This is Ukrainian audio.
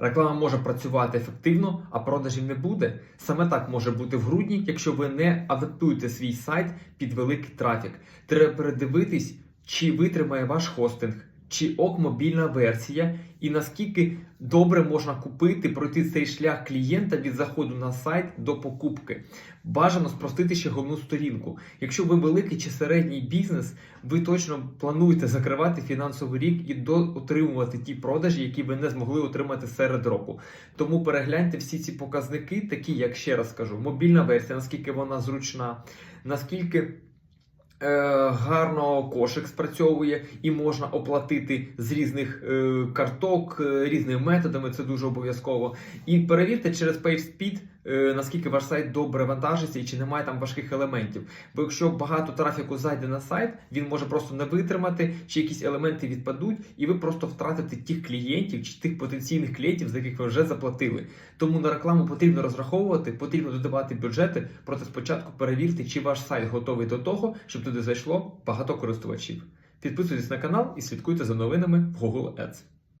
Реклама може працювати ефективно, а продажів не буде. Саме так може бути в грудні, якщо ви не адаптуєте свій сайт під великий трафік. Треба передивитись, чи витримає ваш хостинг, чи ок мобільна версія, і наскільки добре можна купити, пройти цей шлях клієнта від заходу на сайт до покупки. Бажано спростити ще головну сторінку. Якщо ви великий чи середній бізнес, ви точно плануєте закривати фінансовий рік і до отримувати ті продажі, які ви не змогли отримати серед року. Тому перегляньте всі ці показники, такі як ще раз кажу, мобільна версія, наскільки вона зручна, наскільки. Е, гарно кошик спрацьовує і можна оплатити з різних е, карток, е, різними методами. Це дуже обов'язково. І перевірте через PageSpeed, е, наскільки ваш сайт добре вантажиться і чи немає там важких елементів. Бо якщо багато трафіку зайде на сайт, він може просто не витримати, чи якісь елементи відпадуть, і ви просто втратите тих клієнтів чи тих потенційних клієнтів, за яких ви вже заплатили. Тому на рекламу потрібно розраховувати, потрібно додавати бюджети. Проте спочатку перевірте, чи ваш сайт готовий до того, щоб туди зайшло багато користувачів. Підписуйтесь на канал і слідкуйте за новинами в Google Ads.